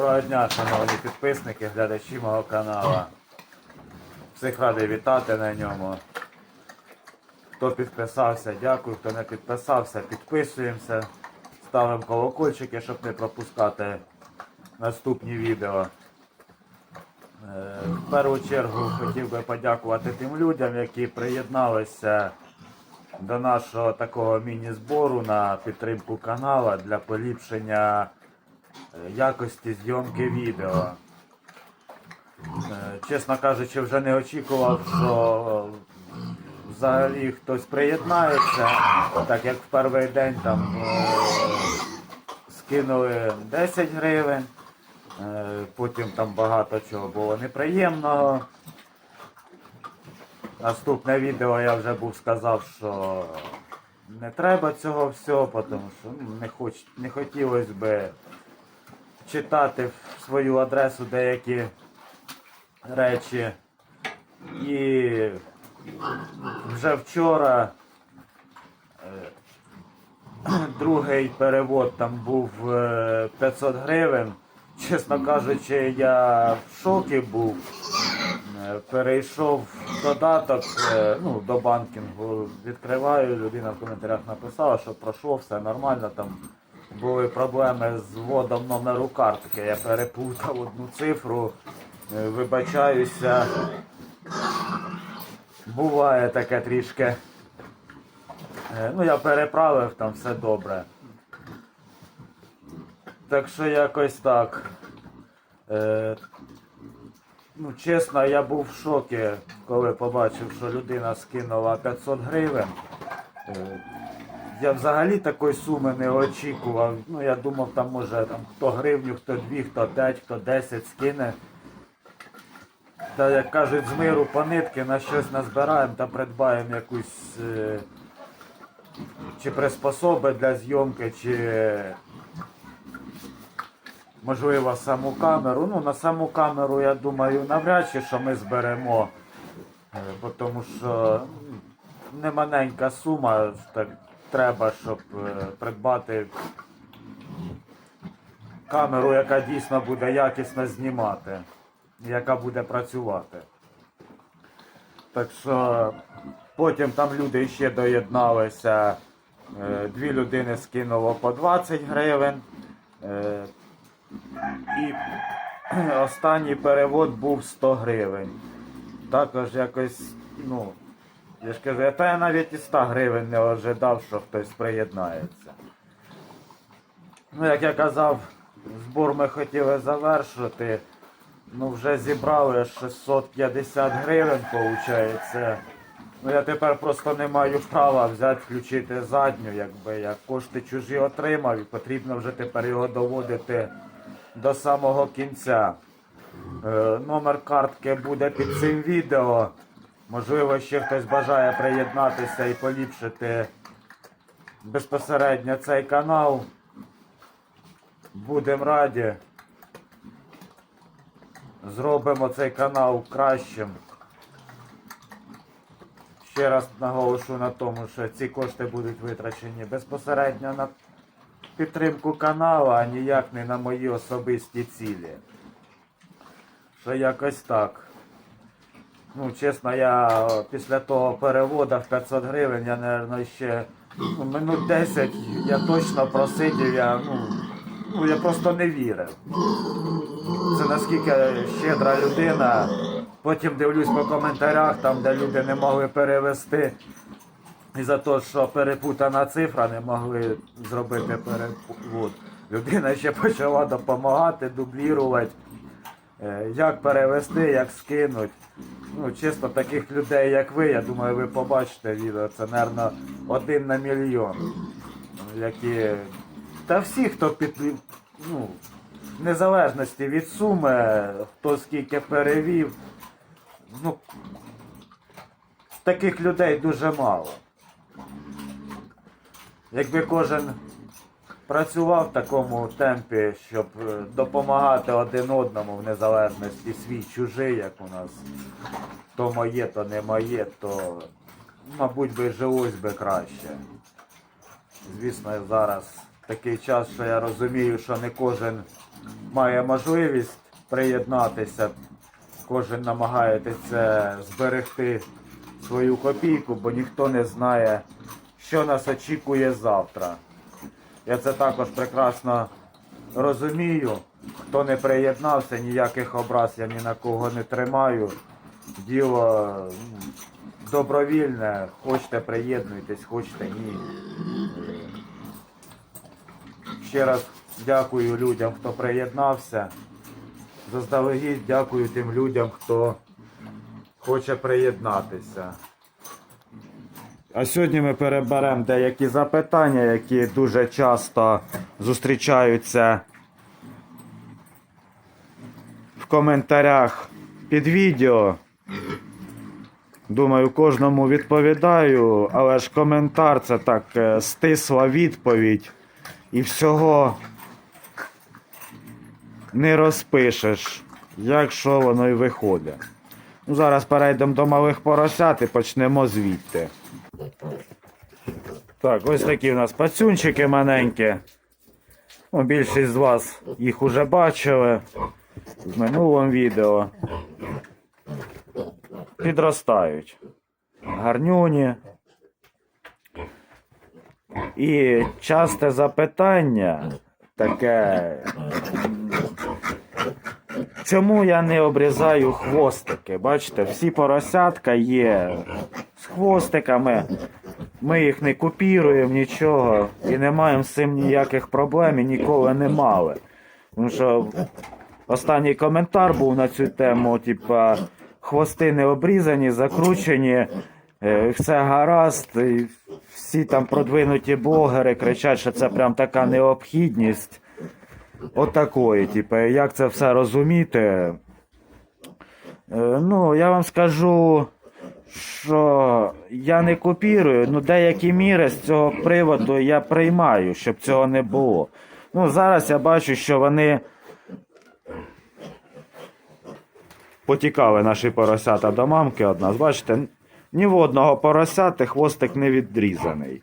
Доброго дня, шановні підписники, глядачі мого каналу. Всіх радий вітати на ньому. Хто підписався, дякую. Хто не підписався, підписуємося. Ставимо колокольчики, щоб не пропускати наступні відео. Е, В першу чергу хотів би подякувати тим людям, які приєдналися до нашого такого міні-збору на підтримку канала для поліпшення якості зйомки відео. Е, Чесно кажучи, вже не очікував, що е, взагалі хтось приєднається, так як в перший день там е, скинули 10 гривень, е, потім там багато чого було неприємного. Наступне відео я вже був сказав, що не треба цього всього, тому що ну, не, хоч, не хотілося би читати в свою адресу деякі речі. І вже вчора е, другий перевод там був е, 500 гривень. Чесно кажучи, я в шокі був. Е, Перейшов додаток е, ну, до банкінгу, відкриваю, людина в коментарях написала, що пройшло, все нормально, там були проблеми з вводом номеру картки. Я переплутав одну цифру, е, вибачаюся. Буває таке трішки. Е, Ну, я переправив, там все добре. Так що якось так. Е, Ну, чесно, я був в шокі, коли побачив, що людина скинула 500 гривень. Е, Я взагалі такої суми не очікував. Ну, я думав, там може там, хто гривню, хто дві, хто п'ять, хто 10 скине. Та як кажуть, з миру по нитки на щось назбираємо та придбаємо якусь е, чи приспособи для зйомки, чи можливо саму камеру. Ну, на саму камеру, я думаю, навряд чи що ми зберемо. Е, Тому що ну, не маленька сума так треба, щоб е, придбати камеру, яка дійсно буде якісно знімати, яка буде працювати. Так що потім там люди ще доєдналися. Е, Дві людини скинуло по 20 гривень. Е, І останній перевод був 100 гривень. Також якось, ну, я ж кажу, та я навіть і 100 гривень не ожидав, що хтось приєднається. Ну, як я казав, збор ми хотіли завершити. Ну, вже зібрали 650 гривень, виходить. Ну, я тепер просто не маю права взяти, включити задню, якби я кошти чужі отримав і потрібно вже тепер його доводити до самого кінця. Е, номер картки буде під цим відео. Можливо, ще хтось бажає приєднатися і поліпшити безпосередньо цей канал. Будемо раді. Зробимо цей канал кращим. Ще раз наголошу на тому, що ці кошти будуть витрачені безпосередньо на підтримку каналу, а ніяк не на мої особисті цілі. Що якось так. Ну, чесно, я е, після того переводу в 500 гривень, я, мабуть, ще ну, минут 10 я точно просидів, я, ну, ну, я просто не вірив. Це наскільки щедра людина. Потім дивлюсь по коментарях, там, де люди не могли перевести. І за те, що перепутана цифра, не могли зробити перевод. Людина ще почала допомагати, дублірувати, е, як перевести, як скинуть. Ну, чесно, таких людей, як ви, я думаю, ви побачите відео. Це, мабуть, один на мільйон. Які... Та всі, хто під ну, в незалежності від суми, хто скільки перевів. Ну, таких людей дуже мало. Якби кожен працював в такому темпі, щоб е, допомагати один одному в незалежності свій чужий, як у нас, то моє, то не моє, то, мабуть, би жилось би краще. Звісно, зараз такий час, що я розумію, що не кожен має можливість приєднатися. Кожен намагається зберегти свою копійку, бо ніхто не знає, що нас очікує завтра. Я це також прекрасно розумію. Хто не приєднався, ніяких образ я ні на кого не тримаю. Діло добровільне, хочете приєднуйтесь, хочете ні. Ще раз дякую людям, хто приєднався. Заздалегідь дякую тим людям, хто хоче приєднатися. А сьогодні ми переберемо деякі запитання, які дуже часто зустрічаються в коментарях під відео. Думаю, кожному відповідаю, але ж коментар це так е, стисла відповідь і всього не розпишеш, як що воно і виходить. Ну, зараз перейдемо до малих поросят і почнемо звідти. Так, ось такі у нас пацюнчики маленькі. Ну, більшість з вас їх уже бачили в минулому відео. Підростають. Гарнюні. І часте запитання таке. Чому я не обрізаю хвостики? Бачите, всі поросятка є з хвостиками. Ми їх не купіруємо, нічого. І не маємо з цим ніяких проблем і ніколи не мали. Тому що останній коментар був на цю тему, типа, хвости не обрізані, закручені, е, все гаразд. І всі там продвинуті блогери кричать, що це прям така необхідність. Отакої, типу, як це все розуміти? Е, Ну, я вам скажу, що я не копірую, ну деякі міри з цього приводу я приймаю, щоб цього не було. Ну, зараз я бачу, що вони потікали наші поросята до мамки од нас. Бачите, ні в одного поросяти хвостик не відрізаний.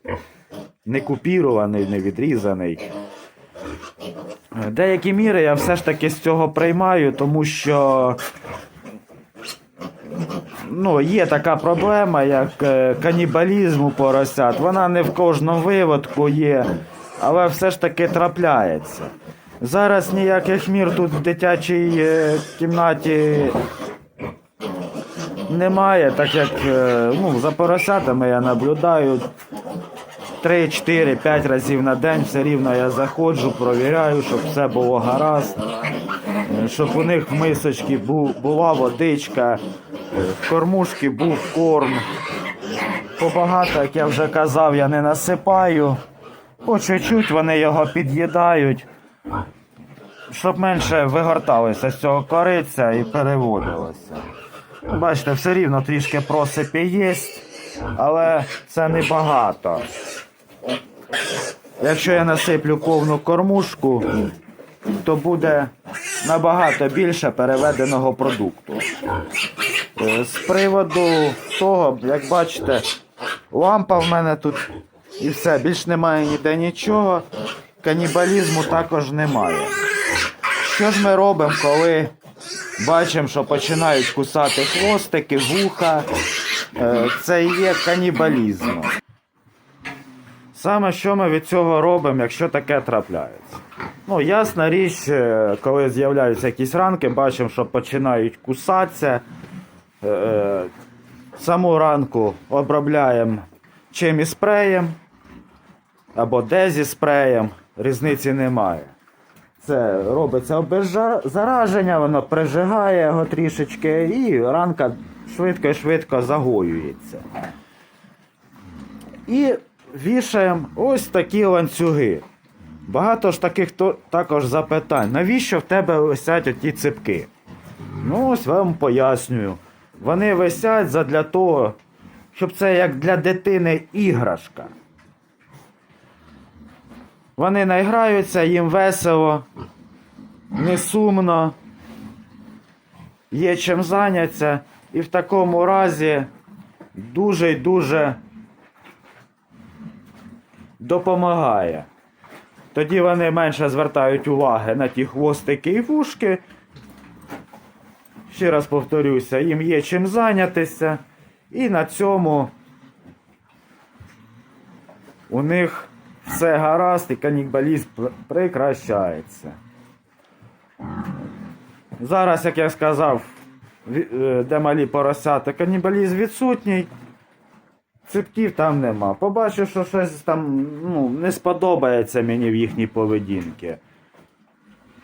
Не купірований, не відрізаний. Деякі міри я все ж таки з цього приймаю, тому що ну, є така проблема, як е, канібалізм у поросят. Вона не в кожному виводку є, але все ж таки трапляється. Зараз ніяких мір тут в дитячій е, кімнаті немає, так як е, ну, за поросятами я наблюдаю 3, 4, 5 разів на день все рівно я заходжу, провіряю, щоб все було гаразд, е, щоб у них в мисочці була водичка, е, в кормушці був корм. Побагато, як я вже казав, я не насипаю. По чуть-чуть вони його під'їдають, щоб менше вигорталося з цього кориця і переводилося. Бачите, все рівно трішки просипі є, але це не багато. Якщо я насиплю повну кормушку, то буде набагато більше переведеного продукту. Е, З приводу того, як бачите, лампа в мене тут і все, більш немає ніде нічого, канібалізму також немає. Що ж ми робимо, коли бачимо, що починають кусати хвостики, вуха? Е, Це і є канібалізм. Саме що ми від цього робимо, якщо таке трапляється? Ну, ясна річ, е, коли з'являються якісь ранки, бачимо, що починають кусатися. Е, е, Саму ранку обробляємо чим і спреєм або дезі спреєм, різниці немає. Це робиться обеззараження, воно прижигає його трішечки і ранка швидко-швидко загоюється. І вішаємо ось такі ланцюги. Багато ж таких то, також запитань. Навіщо в тебе висять оті ципки? Ну, ось вам пояснюю. Вони висять задля того, щоб це як для дитини іграшка. Вони наіграються, їм весело, не сумно, є чим зайняться, і в такому разі дуже й дуже допомагає. Тоді вони менше звертають уваги на ті хвостики і вушки. Ще раз повторюся, їм є чим зайнятися. І на цьому у них все гаразд і канібалізм пр- прекращається. Зараз, як я сказав, е, де малі поросята, канібалізм відсутній. Ципків там нема. Побачив, що щось там ну, не сподобається мені в їхній поведінці.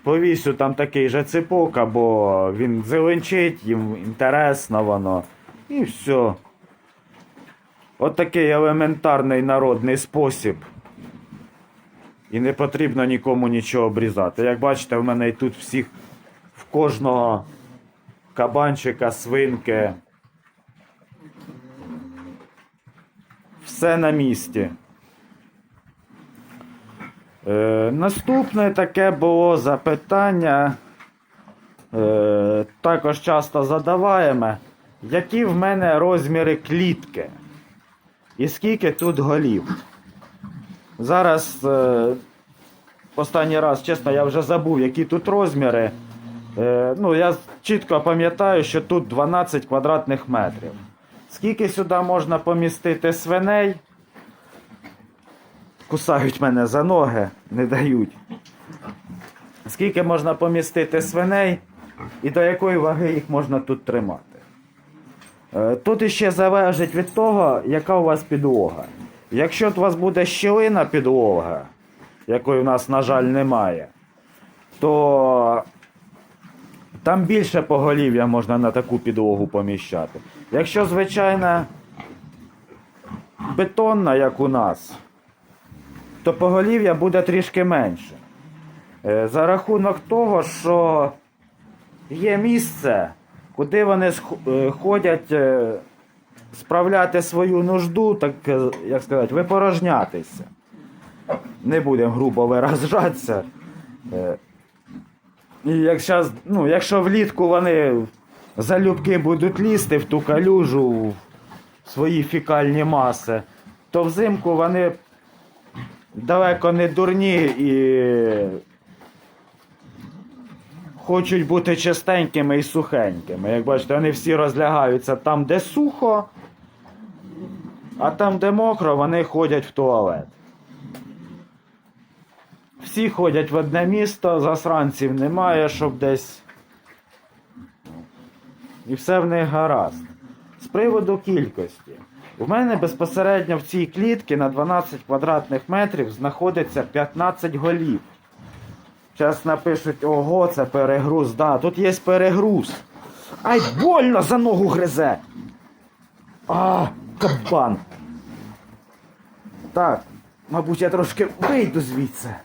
Повісю там такий же ципок, або він зеленчить, їм інтересно воно. І все. От такий елементарний народний спосіб. І не потрібно нікому нічого обрізати. Як бачите, в мене і тут всіх в кожного кабанчика, свинки. Все на місці. Е, наступне таке було запитання. Е, також часто задаваємо. Які в мене розміри клітки? І скільки тут голів? Зараз е, останній раз, чесно, я вже забув, які тут розміри. Е, ну, я чітко пам'ятаю, що тут 12 квадратних метрів. Скільки сюди можна помістити свиней? Кусають мене за ноги, не дають. Скільки можна помістити свиней і до якої ваги їх можна тут тримати? Е, Тут іще залежить від того, яка у вас підлога. Якщо у вас буде щілина підлога, якої у нас, на жаль, немає, то там більше поголів'я можна на таку підлогу поміщати. Якщо звичайна бетонна, як у нас, то поголів'я буде трішки менше. Е, За рахунок того, що є місце, куди вони е, ходять е, справляти свою нужду, так як сказати, випорожнятися. Не будемо грубо виражатися. І якщо, ну, якщо влітку вони залюбки будуть лізти в ту калюжу, в свої фікальні маси, то взимку вони далеко не дурні і хочуть бути чистенькими і сухенькими. Як бачите, вони всі розлягаються там, де сухо, а там, де мокро, вони ходять в туалет. Всі ходять в одне місто, засранців немає, щоб десь. І все в них гаразд. З приводу кількості. У мене безпосередньо в цій клітці на 12 квадратних метрів знаходиться 15 голів. Зараз напишуть, ого, це перегруз. Да, тут є перегруз. Ай, больно за ногу гризе. А, кабан. Так, мабуть, я трошки вийду звідси.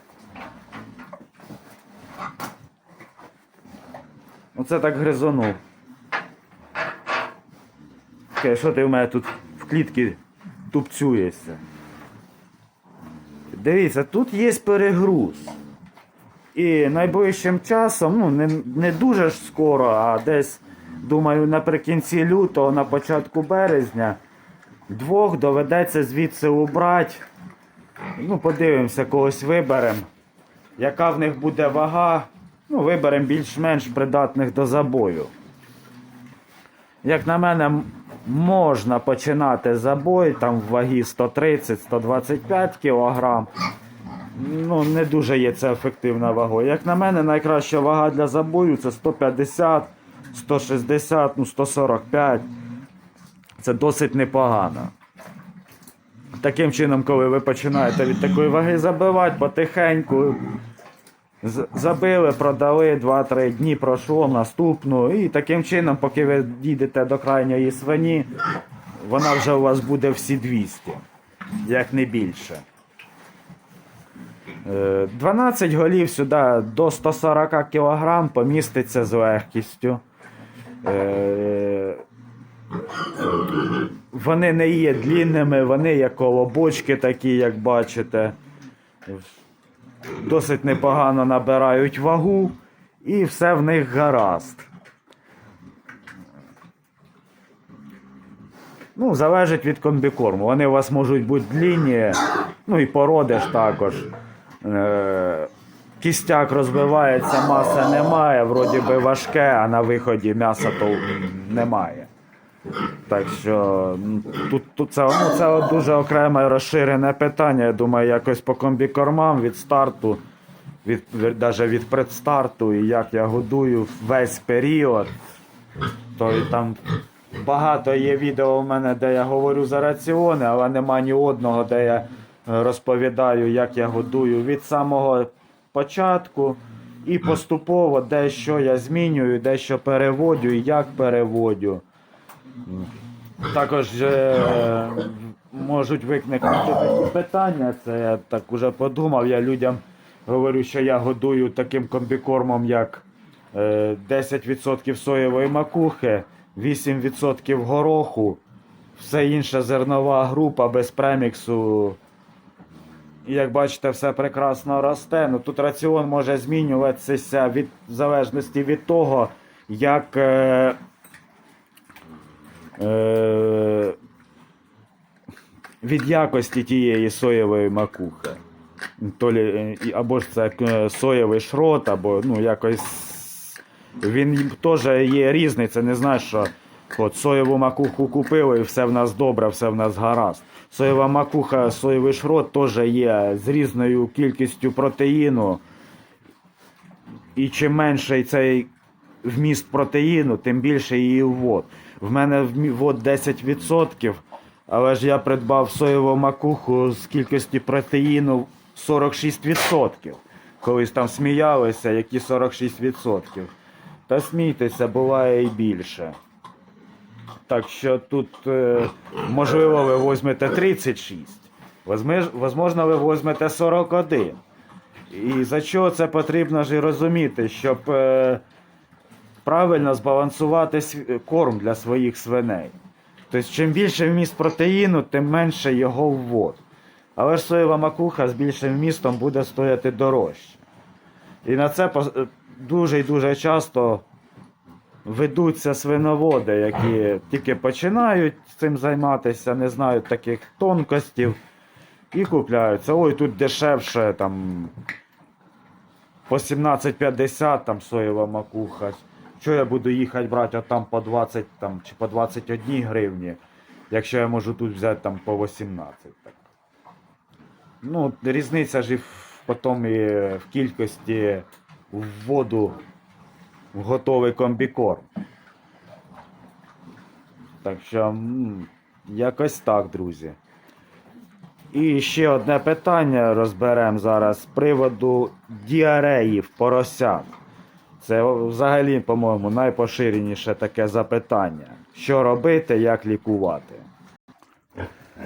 Оце так гризонув. Окей, що ти в мене тут в клітці тупцюєшся? Дивіться, тут є перегруз. І найближчим часом, ну не, не дуже ж скоро, а десь, думаю, наприкінці лютого, на початку березня, двох доведеться звідси убрати. Ну, подивимося, когось виберемо. Яка в них буде вага, ну, виберемо більш-менш придатних до забою. Як на мене, можна починати забой там в вагі 130-125 кг. Ну, не дуже є це ефективна вага. Як на мене, найкраща вага для забою це 150, 160, ну 145. Це досить непогано. Таким чином, коли ви починаєте від такої ваги забивати, потихеньку забили, продали 2-3 дні, пройшло наступну. І таким чином, поки ви дійдете до крайньої свині, вона вже у вас буде всі 200, як не більше. Е, 12 голів сюди до 140 кг поміститься з легкістю. Е, Вони не є длінними, вони є колобочки такі, як бачите. Досить непогано набирають вагу і все в них гаразд. Ну, залежить від комбікорму. Вони у вас можуть бути длінні, ну і породи ж також. Е, кістяк розбивається, маси немає, вроді би важке, а на виході м'яса то немає. Так що тут, тут це, ну, це дуже окреме розширене питання. Я думаю, якось по комбікормам від старту, від, даже від предстарту, і як я годую весь період. То і там багато є відео в мене, де я говорю за раціони, але нема ні одного, де я е, розповідаю, як я годую від самого початку. І поступово дещо я змінюю, дещо переводю і як переводю. Також е, можуть виникнути такі питання. Це я так уже подумав. Я людям говорю, що я годую таким комбікормом, як е, 10% соєвої макухи, 8% гороху, все інше зернова група без преміксу. Як бачите, все прекрасно росте. Ну тут раціон може змінюватися від в залежності від того, як. Е, е, від якості тієї соєвої макухи. То лі, е, або ж це е, соєвий шрот, або ну якось. Він теж є різний, це не знаєш, що от соєву макуху купили і все в нас добре, все в нас гаразд. Соєва макуха, соєвий шрот теж є з різною кількістю протеїну. І чим менший цей вміст протеїну, тим більше її ввод. В мене ввод 10%, але ж я придбав соєву макуху з кількості протеїну 46%. Колись там сміялися, які 46%. Та смійтеся, буває і більше. Так що тут, е, можливо, ви візьмете 36. Возмиж- Возможно, ви візьмете 41. І за що це потрібно ж і розуміти, щоб е, правильно збалансувати корм для своїх свиней. Тобто, чим більше вміст протеїну, тим менше його ввод. Але ж соєва макуха з більшим вмістом буде стояти дорожче. І на це е, дуже і дуже часто ведуться свиноводи, які тільки починають цим займатися, не знають таких тонкостів і купляються. Ой, тут дешевше там по 17,50 там соєва макуха. Що я буду їхати брати там по 20 там, чи по 21 гривні, якщо я можу тут взяти там по 18. Так. Ну, різниця ж і в, потім і в кількості вводу в готовий комбікорм. Так що, якось так, друзі. І ще одне питання розберемо зараз з приводу діареї в поросят. Це взагалі, по-моєму, найпоширеніше таке запитання. Що робити, як лікувати?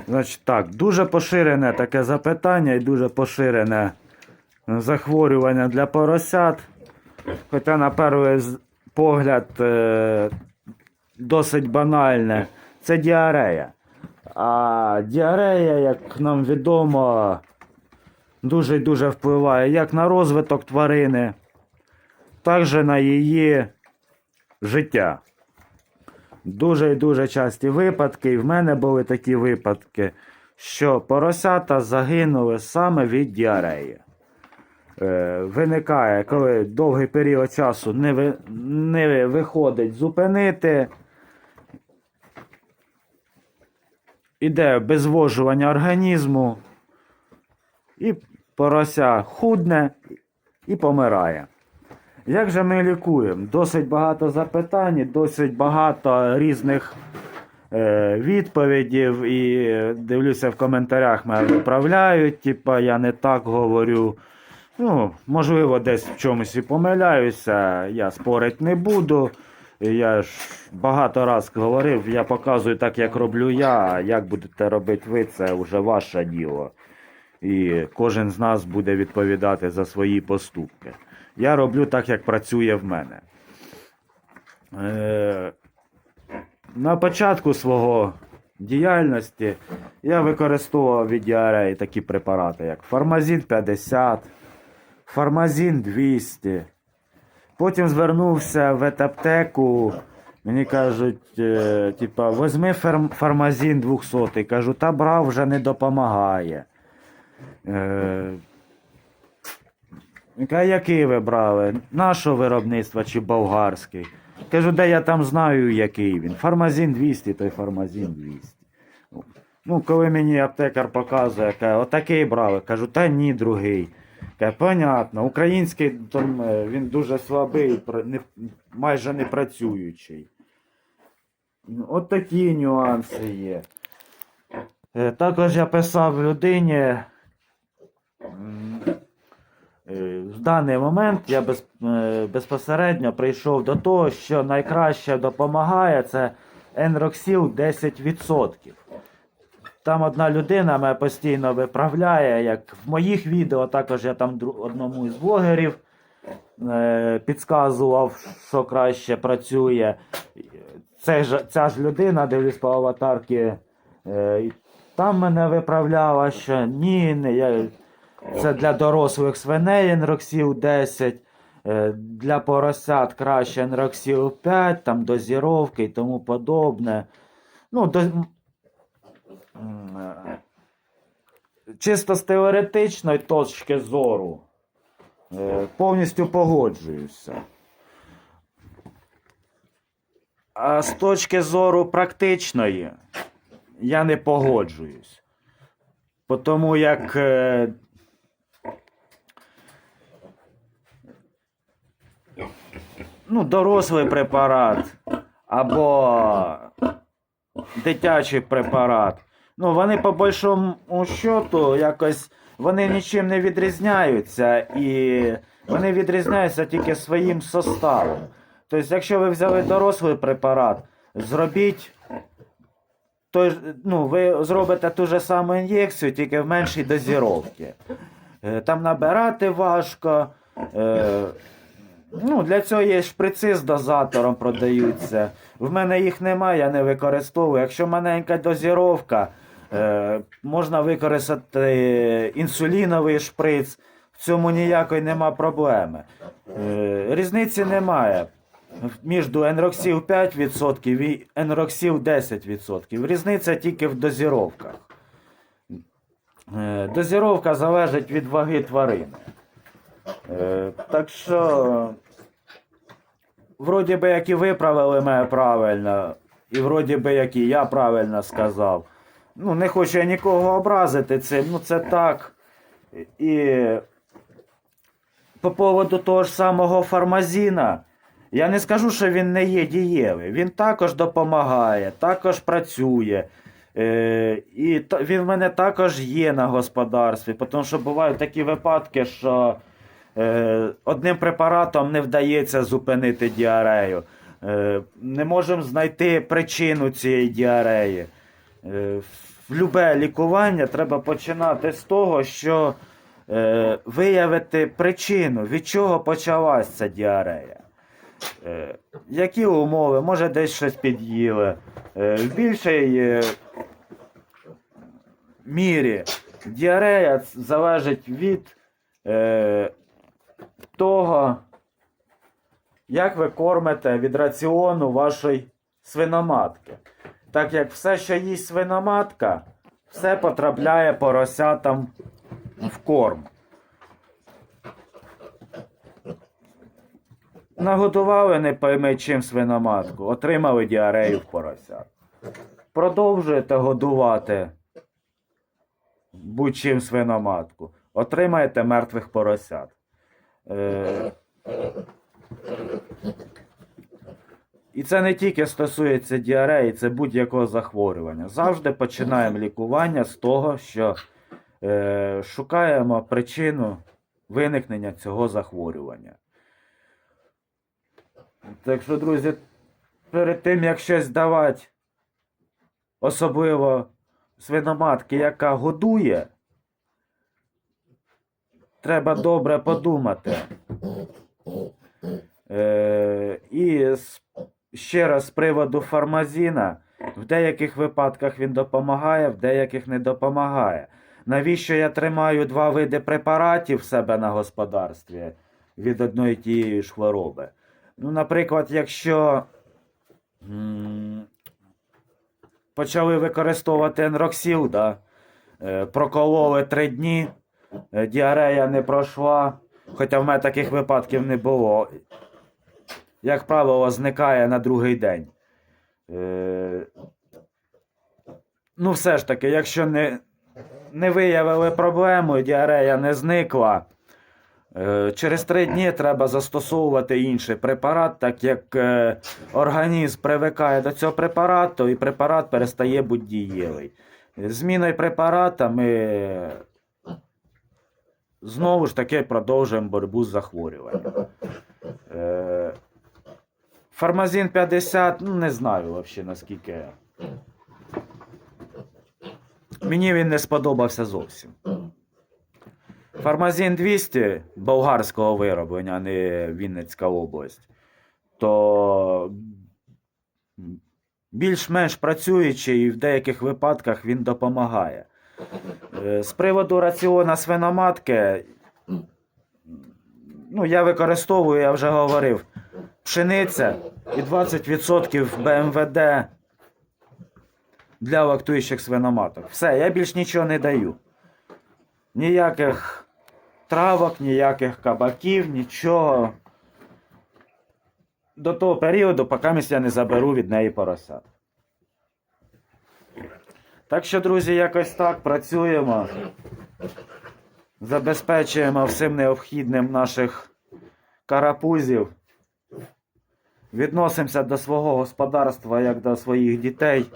Значить так, дуже поширене таке запитання і дуже поширене захворювання для поросят. Хоча на перший погляд е, досить банальне. Це діарея. А діарея, як нам відомо, дуже дуже впливає як на розвиток тварини, так же на її життя. Дуже і дуже часті випадки, і в мене були такі випадки, що поросята загинули саме від діареї. Е, виникає, коли довгий період часу не, ви, не виходить зупинити. Іде безвожування організму, і порося худне і помирає. Як же ми лікуємо? Досить багато запитань, досить багато різних е, відповідів, і е, дивлюся в коментарях мене виправляють, типа я не так говорю. Ну, можливо, десь в чомусь і помиляюся, я спорить не буду. Я ж багато раз говорив, я показую так, як роблю я, а як будете робити ви, це вже ваше діло. І кожен з нас буде відповідати за свої поступки. Я роблю так, як працює в мене. Е, на початку свого діяльності я використовував від діареї такі препарати, як Фармазін 50, Фармазін 200. Потім звернувся в ветаптеку. Мені кажуть, е, типа, возьми фарм, фармазін 200. Кажу, та брав вже не допомагає. Е, каже, який ви брали? Нашого виробництва чи болгарський? Кажу, де я там знаю, який він. Фармазін 200, той фармазін 200. Ну, коли мені аптекар показує, каже, отакий брали. Кажу, та ні, другий. Каже, понятно, український там, е, він дуже слабий, не, майже не працюючий. От такі нюанси є. Е, Також я писав людині. Е, В даний момент я без, е, безпосередньо прийшов до того, що найкраще допомагає це Енроксіл 10%. Там одна людина мене постійно виправляє, як в моїх відео, також я там одному із блогерів е, підказував, що краще працює. Це ж, ця ж людина, дивлюсь по аватарки, там мене виправляла, що ні, не, я, це для дорослих свиней Енроксіл 10, е, для поросят краще Енроксіл 5, там дозіровки і тому подобне. Ну, до, е, чисто з теоретичної точки зору е, повністю погоджуюся. А з точки зору практичної я не погоджуюсь. Тому як ну, дорослий препарат або дитячий препарат. Ну, вони по большому счету якось вони нічим не відрізняються і вони відрізняються тільки своїм составом. Тобто, якщо ви взяли дорослий препарат, зробіть той, ну, ви зробите ту ж саму ін'єкцію, тільки в меншій дозіровці. Е, Там набирати важко. Е, Ну, для цього є шприци з дозатором продаються. В мене їх немає, я не використовую. Якщо маленька дозіровка, е, можна використати інсуліновий шприц. В цьому ніякої нема проблеми. Е, різниці немає між енроксіл 5% і енроксіл 10%. Різниця тільки в дозіровках. Е, дозіровка залежить від ваги тварини. Е, так що, вроді би, як і виправили мене правильно, і вроді би, як і я правильно сказав. Ну, не хочу я нікого образити цим, ну це так. І по поводу того ж самого фармазіна, я не скажу, що він не є дієвий. Він також допомагає, також працює. Е, і він в мене також є на господарстві, тому що бувають такі випадки, що одним препаратом не вдається зупинити діарею. Е, не можемо знайти причину цієї діареї. Е, любе лікування треба починати з того, що е, виявити причину, від чого почалась ця діарея. Е, які умови, може десь щось під'їли. Е, в більшій е, мірі діарея залежить від е, того, як ви кормите від раціону вашої свиноматки. Так як все, що їсть свиноматка, все потрапляє поросятам в корм. Нагодували не пойми чим свиноматку, отримали діарею в поросят. Продовжуєте годувати будь-чим свиноматку, отримаєте мертвих поросят. Е... І це не тільки стосується діареї, це будь-якого захворювання. Завжди починаємо лікування з того, що е, шукаємо причину виникнення цього захворювання. Так що, друзі, перед тим як щось давати, особливо свиноматки, яка годує, треба добре подумати. Е, і ще раз з приводу фармазіна, в деяких випадках він допомагає, в деяких не допомагає. Навіщо я тримаю два види препаратів в себе на господарстві від одної тієї ж хвороби? Ну, наприклад, якщо м, почали використовувати енроксіл, да, е, прокололи три дні, діарея не пройшла, Хоча в мене таких випадків не було. Як правило, зникає на другий день. Е, ну, все ж таки, якщо не, не виявили проблему, діарея не зникла, е, через три дні треба застосовувати інший препарат, так як е, організм привикає до цього препарату, і препарат перестає бути дієвий. Зміною препарата ми знову ж таки продовжуємо боротьбу з захворюванням. Е, Фармазин 50, ну не знаю взагалі наскільки. Мені він не сподобався зовсім. Фармазин 200 болгарського вироблення, а не Вінницька область. То більш-менш працюючий і в деяких випадках він допомагає. Е, З приводу раціона свиноматки, ну, я використовую, я вже говорив, пшениця і 20% БМВД для лактуючих свиноматок. Все, я більш нічого не даю. Ніяких травок, ніяких кабаків, нічого. До того періоду, поки я не заберу від неї поросят. Так що, друзі, якось так працюємо. Забезпечуємо всім необхідним наших карапузів. Відносимося до свого господарства як до своїх дітей.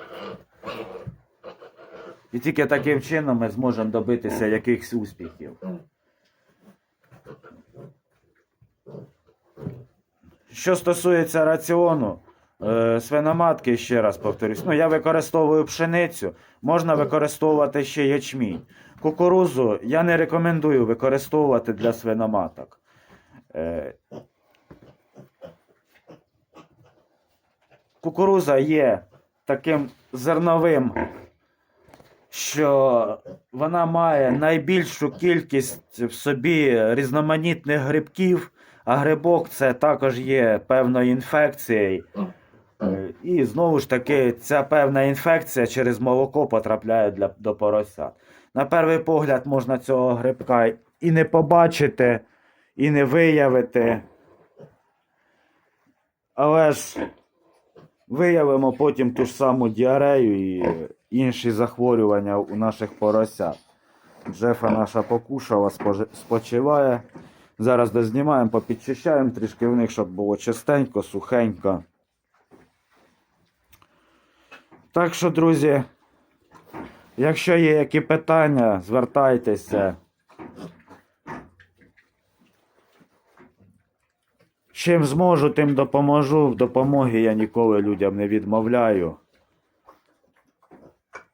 І тільки таким чином ми зможемо добитися якихось успіхів. Що стосується раціону, свиноматки, ще раз повторюсь, ну я використовую пшеницю, можна використовувати ще ячмінь. Кукурузу я не рекомендую використовувати для свиноматок. Е, Кукуруза є таким зерновим, що вона має найбільшу кількість в собі різноманітних грибків, а грибок це також є певною інфекцією. Е, І знову ж таки, ця певна інфекція через молоко потрапляє для, до поросят. На перший погляд можна цього грибка і не побачити, і не виявити. Але ж виявимо потім ту ж саму діарею і інші захворювання у наших поросят. Джефа наша покушала, спочиває. Зараз дознімаємо, попідчищаємо трішки в них, щоб було чистенько, сухенько. Так що, друзі, якщо є які питання, звертайтеся. Чим зможу, тим допоможу. В допомогі я ніколи людям не відмовляю.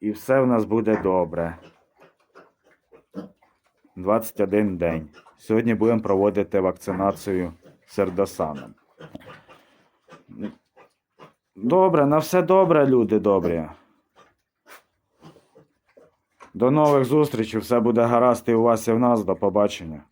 І все в нас буде добре. 21 день. Сьогодні будемо проводити вакцинацію сердосаном. Добре, на все добре, люди добрі. До нових зустрічей. Все буде гаразд і у вас і в нас. До побачення.